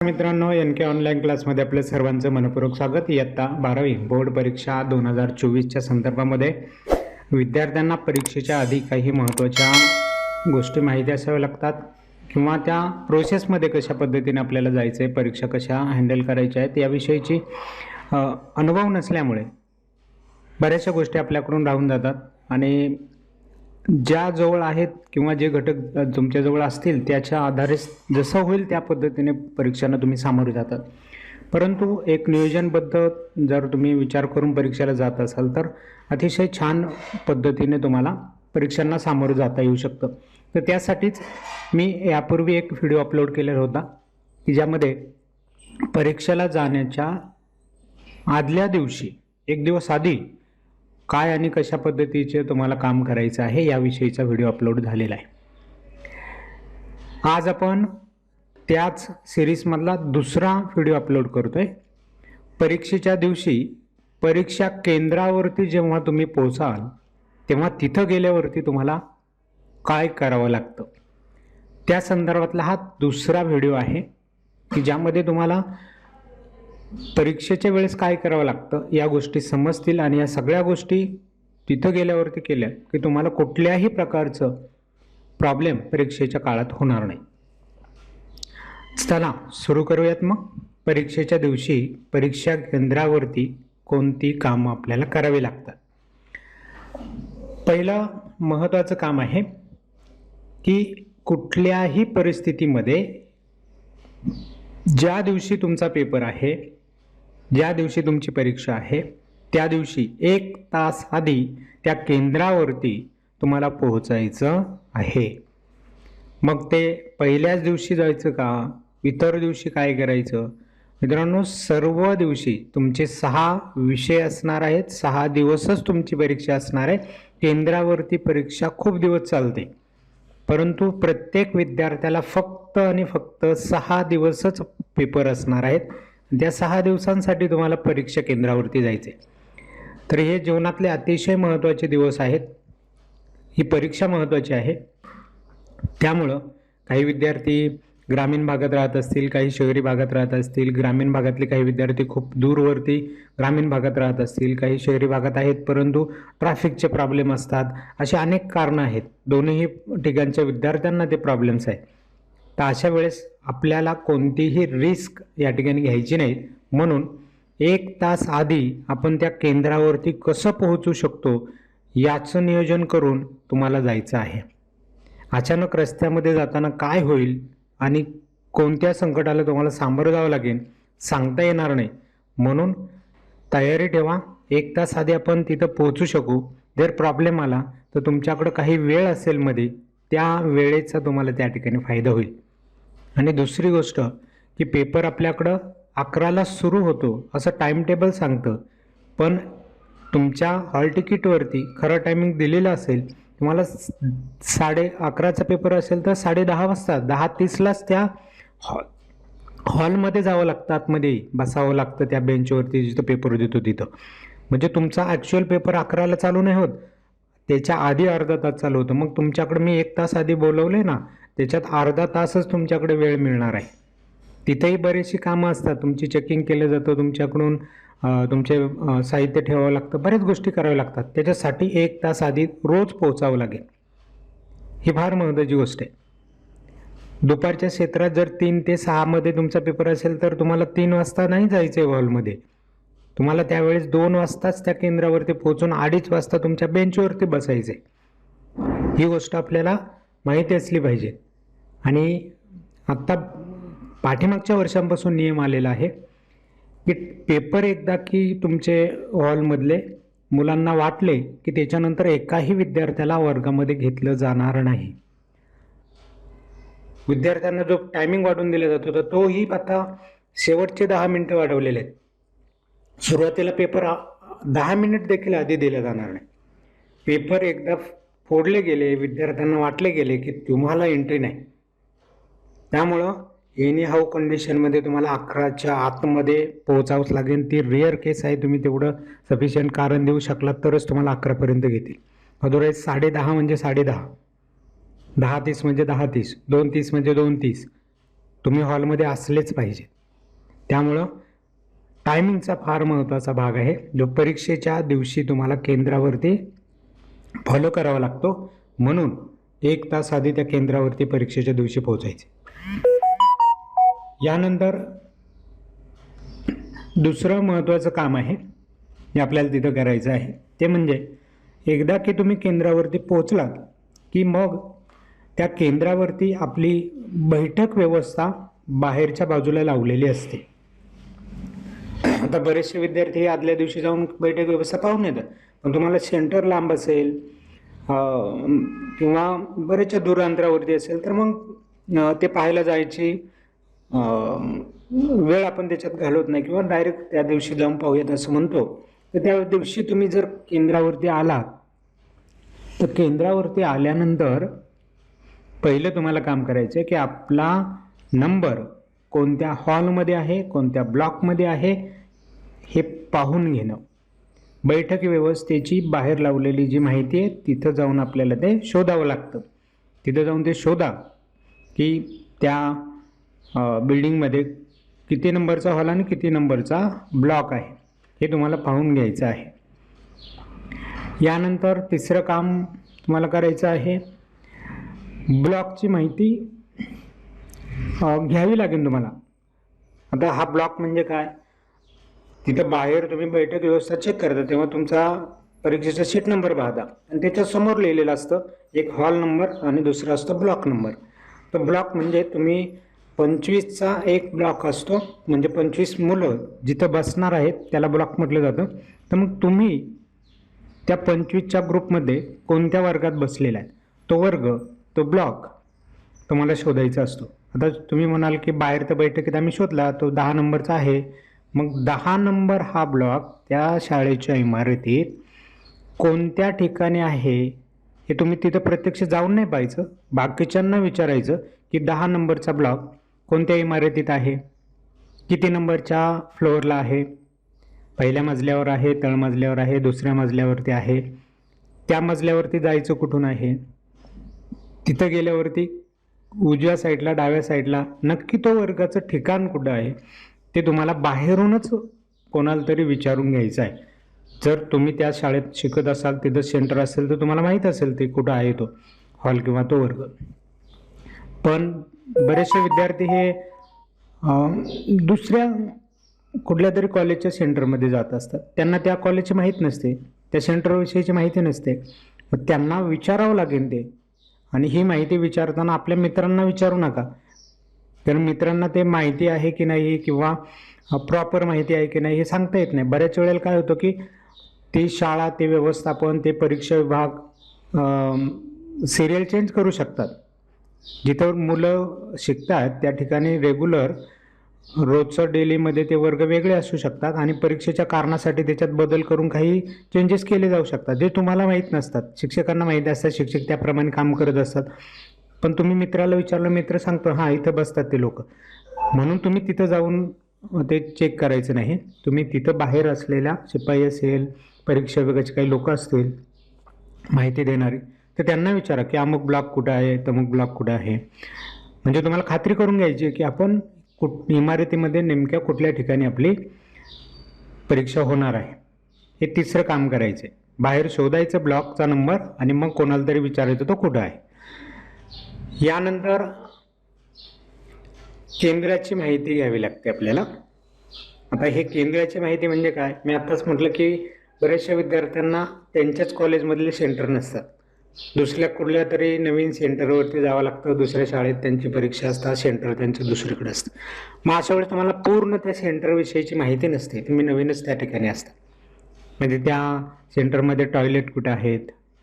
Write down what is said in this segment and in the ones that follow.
मित्रांनो एन के ऑनलाईन क्लासमध्ये आपलं सर्वांचं मनपूर्वक स्वागत. इयत्ता बारावी बोर्ड परीक्षा दोन हजार चोवीसच्या संदर्भामध्ये. विद्यार्थ्यांना परीक्षेच्या आधी काही महत्त्वाच्या गोष्टी माहिती असाव्या लागतात किंवा त्या प्रोसेसमध्ये कशा पद्धतीने आपल्याला जायचं आहे परीक्षा कशा हँडल करायच्या आहेत याविषयीची अनुभव नसल्यामुळे बऱ्याचशा गोष्टी आपल्याकडून राहून जातात. आणि ज्या जवळ आहेत किंवा जे घटक तुमच्याजवळ असतील त्याच्या आधारे जसं होईल त्या पद्धतीने परीक्षांना तुम्ही सामोरे जातात. परंतु एक नियोजनबद्ध जर तुम्ही विचार करून परीक्षेला जात असाल तर अतिशय छान पद्धतीने तुम्हाला परीक्षांना सामोरं जाता येऊ शकतं. तर त्यासाठीच मी यापूर्वी एक व्हिडिओ अपलोड केलेला होता की ज्यामध्ये परीक्षेला जाण्याच्या आदल्या दिवशी एक दिवस आधी काय आणि कशा पद्धतीचे तुम्हाला काम करायचं आहे याविषयीचा व्हिडिओ अपलोड झालेला आहे. आज आपण त्याच सिरीजमधला दुसरा व्हिडिओ अपलोड करतोय. परीक्षेच्या दिवशी परीक्षा केंद्रावरती जेव्हा तुम्ही पोचाल तेव्हा तिथं गेल्यावरती तुम्हाला काय करावं लागतं? त्या संदर्भातला हा दुसरा व्हिडिओ आहे की ज्यामध्ये तुम्हाला परीक्षेच्या वेळेस काय करावं लागतं? या गोष्टी समजतील आणि या सगळ्या गोष्टी तिथं गेल्यावरती केल्या की तुम्हाला कुठल्याही प्रकारचं प्रॉब्लेम परीक्षेच्या काळात होणार नाही. चला सुरू करूयात मग. परीक्षेच्या दिवशी परीक्षा केंद्रावरती कोणती कामं आपल्याला करावी लागतात? पहिलं महत्त्वाचं काम आहे की कुठल्याही परिस्थितीमध्ये ज्या दिवशी तुमचा पेपर आहे ज्या दिवशी तुमची परीक्षा आहे त्या दिवशी एक तास आधी त्या केंद्रावरती तुम्हाला पोहोचायचं आहे. मग ते पहिल्याच दिवशी जायचं का? इतर दिवशी काय करायचं? मित्रांनो सर्व दिवशी तुमचे सहा विषय असणार आहेत सहा दिवसच तुमची परीक्षा असणार आहे. केंद्रावरती परीक्षा खूप दिवस चालते. परंतु प्रत्येक विद्यार्थ्याला फक्त आणि फक्त सहा दिवसच पेपर असणार आहेत. त्या सहा दिवसांसाठी तुम्हाला परीक्षा केंद्रावरती जायचे तर हे जीवनातले अतिशय महत्त्वाचे दिवस आहेत. ही परीक्षा महत्त्वाची आहे. त्यामुळं काही विद्यार्थी ग्रामीण भागात राहत असतील काही शहरी भागात राहत असतील ग्रामीण भागातले काही विद्यार्थी खूप दूरवरती ग्रामीण भागात राहत असतील काही शहरी भागात आहेत परंतु ट्रॅफिकचे प्रॉब्लेम असतात असे अनेक कारणं आहेत. दोन्ही ठिकाणच्या विद्यार्थ्यांना ते प्रॉब्लेम्स आहेत. तर अशा वेळेस आपल्याला कोणतीही रिस्क या ठिकाणी घ्यायची नाही. म्हणून एक तास आधी आपण त्या केंद्रावरती कसं पोहोचू शकतो याचं नियोजन करून तुम्हाला जायचं आहे. अचानक रस्त्यामध्ये जाताना काय होईल आणि कोणत्या संकटाला तुम्हाला सामोरं जावं लागेल सांगता येणार नाही. म्हणून तयारी ठेवा. एक तास आधी आपण तिथं पोहोचू शकू. जर प्रॉब्लेम आला तर तुमच्याकडं काही वेळ असेल मध्ये त्या वेळेचा तुम्हाला त्या ठिकाणी फायदा होईल. आणि दुसरी गोष्ट की पेपर आपल्याकडं अकराला सुरू होतो असं टाईमटेबल सांगतं. पण तुमच्या हॉल तिकीटवरती खरं टायमिंग दिलेलं असेल तुम्हाला साडे अकराचा पेपर असेल तर साडे दहा वाजता दहा तीसलाच त्या हॉ हॉलमध्ये जावं लागतं आतमध्ये बसावं लागतं त्या बेंचवरती जिथं पेपर देतो तिथं. म्हणजे तुमचा ॲक्च्युअल पेपर अकराला चालू नाही होत त्याच्या आधी अर्धा तास चालू होतं. मग तुमच्याकडे मी एक तास आधी बोलवले ना त्याच्यात अर्धा तासच तुमच्याकडे वेळ मिळणार आहे. तिथेही बरीचशी कामं असतात. तुमची चेकिंग केलं जातं. तुमच्याकडून तुमचे साहित्य ठेवावं लागतं. बऱ्याच गोष्टी कराव्या लागतात. त्याच्यासाठी एक तास आधी रोज पोहोचावं लागेल. ही फार महत्त्वाची गोष्ट आहे. दुपारच्या क्षेत्रात जर तीन ते सहामध्ये तुमचा पेपर असेल तर तुम्हाला तीन वाजता नाही जायचं आहे हॉलमध्ये तुम्हाला त्यावेळेस दोन वाजताच त्या केंद्रावरती पोहोचून अडीच वाजता तुमच्या बेंचवरती बसायचं आहे ही गोष्ट आपल्याला माहिती असली पाहिजे. आणि आत्ता पाठीमागच्या वर्षांपासून नियम आलेला आहे की पेपर एकदा की तुमचे हॉलमधले मुलांना वाटले की त्याच्यानंतर एकाही विद्यार्थ्याला वर्गामध्ये घेतलं जाणार नाही. विद्यार्थ्यांना जो टायमिंग वाढवून दिला जात होता तोही आता शेवटचे दहा मिनटं वाढवलेले आहेत. सुरुवातीला पेपर दहा मिनिट देखील आधी दिला जाणार नाही. पेपर एकदा फोडले गेले विद्यार्थ्यांना वाटले गेले की तुम्हाला एंट्री नाही. त्यामुळं एनी हाऊ कंडिशनमध्ये तुम्हाला अकराच्या आतमध्ये पोहोचावंच लागेल. ती रेअर केस आहे तुम्ही तेवढं सफिशियंट कारण देऊ शकलात तरच तुम्हाला अकरापर्यंत घेतील. अदरवाईज साडे दहा म्हणजे साडे दहा दहा तीस म्हणजे दहा तीस. दोन तीस म्हणजे दोन तीस. तुम्ही हॉलमध्ये असलेच पाहिजे. त्यामुळं टायमिंगचा फार महत्त्वाचा भाग आहे. जो परीक्षेच्या दिवशी तुम्हाला केंद्रावरती फॉलो करावा लागतो. म्हणून एक तास आधी त्या केंद्रावरती परीक्षेच्या दिवशी पोहोचायचे. यानंतर दुसरं महत्त्वाचं काम आहे जे आपल्याला तिथं करायचं आहे ते म्हणजे एकदा की तुम्ही केंद्रावरती पोचलात की मग त्या केंद्रावरती आपली बैठक व्यवस्था बाहेरच्या बाजूला लावलेली असते. आता बरेचसे विद्यार्थी आदल्या दिवशी जाऊन बैठक व्यवस्था पाहून येतात. पण तुम्हाला सेंटर लांब असेल किंवा बरेचशा दूर अंतरावरती असेल तर मग ते पाहायला जायची वेळ आपण त्याच्यात घालवत नाही किंवा डायरेक्ट त्या दिवशी जाऊन पाहूयात असं म्हणतो. तर त्या दिवशी तुम्ही जर केंद्रावरती आलात तर केंद्रावरती आल्यानंतर पहिलं तुम्हाला काम करायचं आहे की आपला नंबर कोणत्या हॉलमध्ये आहे कोणत्या ब्लॉकमध्ये आहे हे पाहून घेणं. बैठक व्यवस्थेची बाहेर लावलेली जी माहिती आहे तिथं जाऊन आपल्याला ते शोधावं लागतं. तिथं जाऊन ते शोधा की त्या बिल्डिंगमध्ये किती नंबरचा हॉल आणि किती नंबरचा ब्लॉक आहे. हे तुम्हाला पाहून घ्यायचं आहे. यानंतर तिसरं काम तुम्हाला करायचं आहे. ब्लॉकची माहिती घ्यावी लागेल तुम्हाला. आता हा ब्लॉक म्हणजे काय? तिथं बाहेर तुम्ही बैठक व्यवस्था चेक करता तेव्हा तुमचा परीक्षेचा सीट नंबर पाहता. आणि त्याच्यासमोर लिहिलेलं असतं एक हॉल नंबर आणि दुसरा असतो ब्लॉक नंबर तर ब्लॉक म्हणजे तुम्ही पंचवीसचा एक ब्लॉक असतो म्हणजे पंचवीस मुलं जिथं बसणार आहेत त्याला ब्लॉक म्हटलं जातं. तर मग तुम्ही त्या पंचवीसच्या ग्रुपमध्ये कोणत्या वर्गात बसलेला आहे? तो वर्ग तो ब्लॉक तुम्हाला शोधायचा असतो. आता तुम्ही म्हणाल की बाहेर तर बैठकीत आम्ही शोधला तो दहा नंबरचा आहे. मग दहा नंबर हा ब्लॉक त्या शाळेच्या इमारतीत कोणत्या ठिकाणी आहे हे तुम्ही तिथं प्रत्यक्ष जाऊन नाही पाहायचं. बाकीच्यांना विचारायचं की दहा नंबरचा ब्लॉक कोणत्या इमारतीत आहे? किती नंबरच्या फ्लोअरला आहे? पहिल्या मजल्यावर आहे तळमजल्यावर आहे दुसऱ्या मजल्यावरती आहे. त्या मजल्यावरती जायचं कुठून आहे? तिथं गेल्यावरती उजव्या साईडला डाव्या साईडला नक्की तो वर्गाचं ठिकाण कुठं आहे? ते तुम्हाला बाहेरूनच कोणाला तरी विचारून घ्यायचं आहे. जर तुम्ही त्या शाळेत शिकत असाल तिथं सेंटर असेल तर तुम्हाला माहीत असेल ते कुठं आहे तो हॉल किंवा तो वर्ग. पण बरेचसे विद्यार्थी हे दुसऱ्या कुठल्या तरी कॉलेजच्या सेंटरमध्ये जात असतात. त्यांना त्या कॉलेजची माहीत नसते त्या सेंटरविषयीची माहिती नसते. मग त्यांना विचारावं लागेल ते. आणि ही माहिती विचारताना आपल्या मित्रांना विचारू नका. तर मित्रांना ते माहिती आहे की नाही किंवा प्रॉपर माहिती आहे की नाही हे सांगता येत नाही. बऱ्याच वेळेला काय होतं की ती शाळा ते व्यवस्थापन ते परीक्षा विभाग सिरियल चेंज करू शकतात. जिथं मुलं शिकतात त्या ठिकाणी रेग्युलर रोजचं डेलीमध्ये ते वर्ग वेगळे असू शकतात आणि परीक्षेच्या कारणासाठी त्याच्यात बदल करून काही चेंजेस केले जाऊ शकतात. जे तुम्हाला माहीत नसतात. शिक्षकांना माहीत असतात शिक्षक त्याप्रमाणे काम करत असतात. पण तुम्ही मित्राला विचारलं मित्र सांगतो हां इथं बसतात ते लोक. म्हणून तुम्ही तिथं जाऊन ते चेक करायचं नाही. तुम्ही तिथं बाहेर असलेल्या शिपाई असेल परीक्षा विभागाचे काही लोक असतील माहिती देणारी तर त्यांना विचारा की अमुक ब्लॉक कुठं आहे तमुक ब्लॉक कुठं आहे. म्हणजे तुम्हाला खात्री करून घ्यायची आहे की आपण कुठ इमारतीमध्ये नेमक्या कुठल्या ठिकाणी आपली परीक्षा होणार आहे. हे तिसरं काम करायचं आहे बाहेर शोधायचं ब्लॉकचा नंबर आणि मग कोणाला तरी विचारायचं तो कुठं आहे. यानंतर केंद्राची माहिती घ्यावी लागते आपल्याला. आता हे केंद्राची माहिती म्हणजे काय? मी आत्ताच म्हटलं की बऱ्याचशा विद्यार्थ्यांना त्यांच्याच कॉलेजमधले सेंटर नसतात. दुसऱ्या कुठल्या तरी नवीन सेंटरवरती जावं लागतं दुसऱ्या शाळेत त्यांची परीक्षा असतात सेंटर त्यांचं दुसरीकडे असतं. मग अशा वेळेस तुम्हाला पूर्ण त्या सेंटरविषयीची माहिती नसते. तुम्ही नवीनच त्या ठिकाणी असता. म्हणजे त्या सेंटरमध्ये टॉयलेट कुठं आहेत?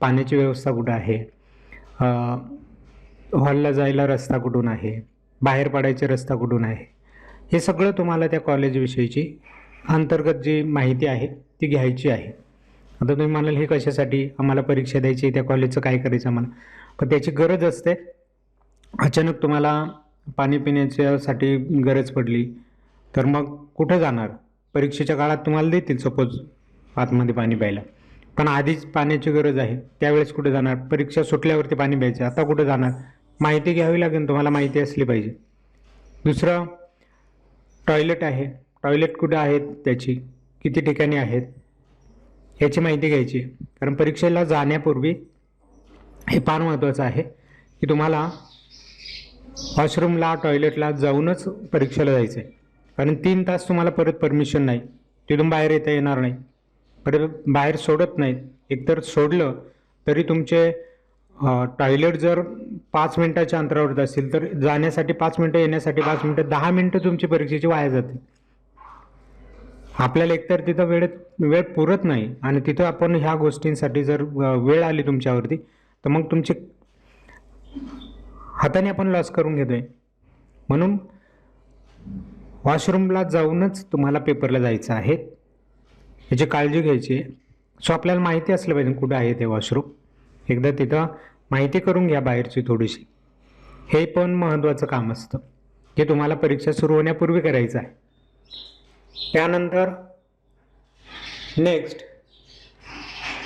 पाण्याची व्यवस्था कुठं आहे? हॉलला जायला रस्ता कुठून आहे? बाहेर पडायचे रस्ता कुठून आहे? हे सगळं तुम्हाला त्या कॉलेजविषयीची अंतर्गत जी माहिती आहे ती घ्यायची आहे. आता तुम्ही म्हणाल हे कशासाठी? आम्हाला परीक्षा द्यायची त्या कॉलेजचं काय करायचं आम्हाला? पण त्याची गरज असते. अचानक तुम्हाला पाणी पिण्याच्यासाठी गरज पडली तर मग कुठं जाणार? परीक्षेच्या काळात तुम्हाला देतील सपोज आतमध्ये पाणी प्यायला. पण आधीच पाण्याची गरज आहे त्यावेळेस कुठे जाणार? परीक्षा सुटल्यावरती पाणी प्यायचं आता कुठं जाणार? माहिती घ्यावी लागेल तुम्हाला माहिती असली पाहिजे. दुसरं टॉयलेट आहे. टॉयलेट कुठं आहेत त्याची? किती ठिकाणी आहेत? याची माहिती घ्यायची कारण परीक्षेला जाण्यापूर्वी हे फार महत्त्वाचं आहे की तुम्हाला वॉशरूमला टॉयलेटला जाऊनच परीक्षेला जायचं आहे कारण तीन तास तुम्हाला परत परमिशन नाही. तिथून बाहेर येता येणार नाही. परत बाहेर सोडत नाहीत. एकतर सोडलं तरी तुमचे टॉयलेट जर पाच मिनिटाच्या अंतरावर असतील तर जाण्यासाठी पाच मिनटं येण्यासाठी पाच मिनटं दहा मिनटं तुमची परीक्षेची वाया जाते. आपल्याला एकतर तिथं वेळेत वेळ पुरत नाही आणि तिथं आपण ह्या गोष्टींसाठी जर वेळ आली तुमच्यावरती तर मग तुमची हाताने आपण लॉस करून घेतोय. म्हणून वॉशरूमला जाऊनच तुम्हाला पेपरला जायचं आहे. याची काळजी घ्यायची आहे. सो आपल्याला माहिती असलं पाहिजे कुठं आहे ते वॉशरूम एकदा तिथं माहिती करून घ्या बाहेरची थोडीशी. हे पण महत्त्वाचं काम असतं. हे तुम्हाला परीक्षा सुरू होण्यापूर्वी करायचं आहे. त्यानंतर नेक्स्ट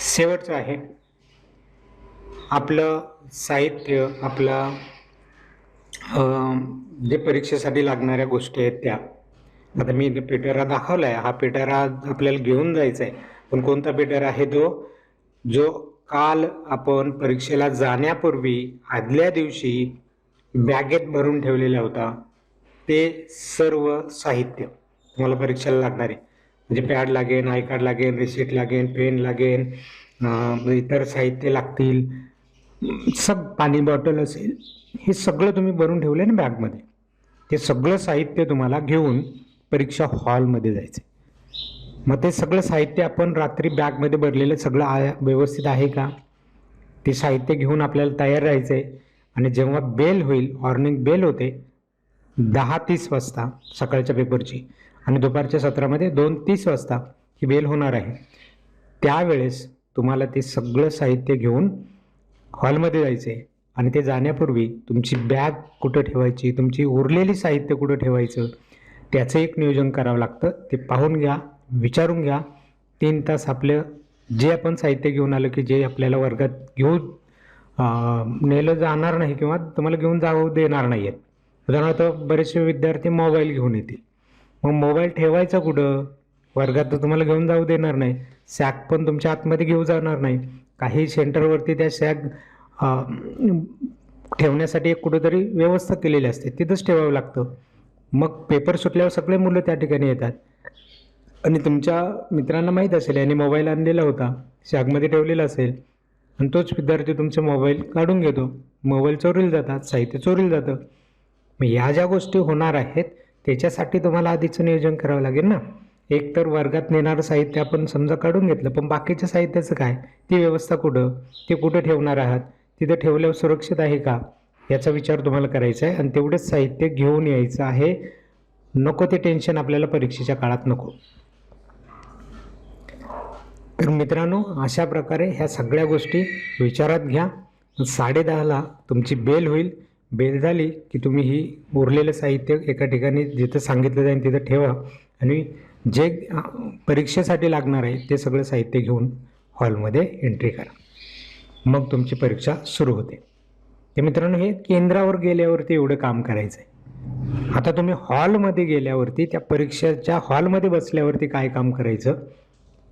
शेवटचं आहे. आपलं साहित्य आपला जे परीक्षेसाठी लागणाऱ्या गोष्टी आहेत त्या. आता मी इथे पेटारा दाखवला आहे हा पेटारा आपल्याला घेऊन जायचा आहे पण कोणता पेटारा आहे तो? जो काल आपण परीक्षेला जाण्यापूर्वी आदल्या दिवशी बॅगेत भरून ठेवलेला होता. ते सर्व साहित्य तुम्हाला परीक्षेला लागणारे म्हणजे पॅड लागेल आय कार्ड लागेल रिसिट लागेल पेन लागेल इतर साहित्य लागतील. सब पाणी बॉटल असेल हे सगळं तुम्ही भरून ठेवलं आहे ना बॅगमध्ये ते सगळं साहित्य तुम्हाला घेऊन परीक्षा हॉलमध्ये जायचं मग ते सगळं साहित्य आपण रात्री बॅगमध्ये भरलेलं सगळं आ व्यवस्थित आहे का? ते साहित्य घेऊन आपल्याला तयार राहायचं आहे. आणि जेव्हा बेल होईल ऑर्निंग बेल होते दहा तीस वाजता सकाळच्या पेपरची आणि दुपारच्या सत्रामध्ये दोन तीस वाजता ही बेल होणार आहे. त्यावेळेस तुम्हाला ते सगळं साहित्य घेऊन हॉलमध्ये जायचं आहे आणि ते जाण्यापूर्वी तुमची बॅग कुठं ठेवायची तुमची उरलेली साहित्य कुठं ठेवायचं त्याचं एक नियोजन करावं लागतं. ते पाहून घ्या. विचारून घ्या. तीन तास आपलं जे आपण साहित्य घेऊन आलं की जे आपल्याला वर्गात घेऊन नेलं जाणार नाही किंवा तुम्हाला घेऊन जाऊ देणार नाही आहेत उदाहरणार्थ बरेचसे विद्यार्थी मोबाईल घेऊन येतील. मग मोबाईल ठेवायचा कुठं? वर्गात तर तुम्हाला घेऊन जाऊ देणार नाही. सॅक पण तुमच्या आतमध्ये घेऊ जाणार नाही. काही सेंटरवरती त्या सॅक ठेवण्यासाठी एक कुठंतरी व्यवस्था केलेली असते. तिथंच ठेवावं लागतं. मग पेपर सुटल्यावर सगळे मुलं त्या ठिकाणी येतात. आणि तुमच्या मित्रांना माहीत असेल याने मोबाईल आणलेला होता शॅगमध्ये ठेवलेला असेल आणि तोच विद्यार्थी तुमचा मोबाईल काढून घेतो. मोबाईल चोरीला जातात साहित्य चोरीला जातं. मग ह्या ज्या गोष्टी होणार आहेत त्याच्यासाठी तुम्हाला आधीचं नियोजन करावं लागेल ना? एक तर वर्गात नेणारं साहित्य आपण समजा काढून घेतलं पण बाकीच्या साहित्याचं काय? ती व्यवस्था कुठं? ते कुठं ठेवणार आहात? तिथं ठेवल्यावर सुरक्षित आहे का? याचा विचार तुम्हाला करायचा आहे आणि तेवढंच साहित्य घेऊन यायचं आहे. नको ते टेन्शन आपल्याला परीक्षेच्या काळात नको. तर मित्रांनो अशा प्रकारे ह्या सगळ्या गोष्टी विचारात घ्या. साडेदहाला तुमची बेल होईल. बेल झाली की तुम्ही ही उरलेलं साहित्य एका ठिकाणी जिथं सांगितलं जाईल तिथं ठेवा. आणि जे परीक्षेसाठी लागणार आहे ते सगळं साहित्य घेऊन हॉलमध्ये एंट्री करा. मग तुमची परीक्षा सुरू होते. ते मित्रांनो हे केंद्रावर गेल्यावरती एवढं काम करायचं आहे आता तुम्ही हॉलमध्ये गेल्यावरती त्या परीक्षेच्या हॉलमध्ये बसल्यावरती काय काम करायचं?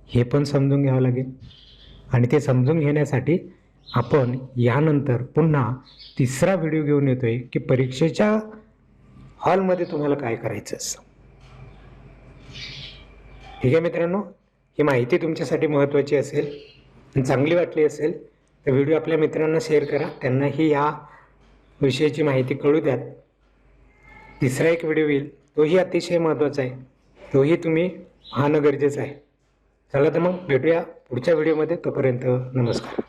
हे पण समजून घ्यावं लागेल. आणि ते समजून घेण्यासाठी आपण यानंतर पुन्हा तिसरा व्हिडिओ घेऊन येतोय की परीक्षेच्या हॉलमध्ये तुम्हाला काय करायचं असतं. ठीक आहे मित्रांनो? ही माहिती तुमच्यासाठी महत्त्वाची असेल आणि चांगली वाटली असेल तर व्हिडिओ आपल्या मित्रांना शेअर करा. त्यांनाही या विषयाची माहिती कळू द्यात. तिसरा एक व्हिडिओ येईल तोही अतिशय महत्त्वाचा आहे. तोही तुम्ही पाहणं गरजेचं आहे. चला तर मग भेटूया पुढच्या व्हिडिओमध्ये तोपर्यंत नमस्कार.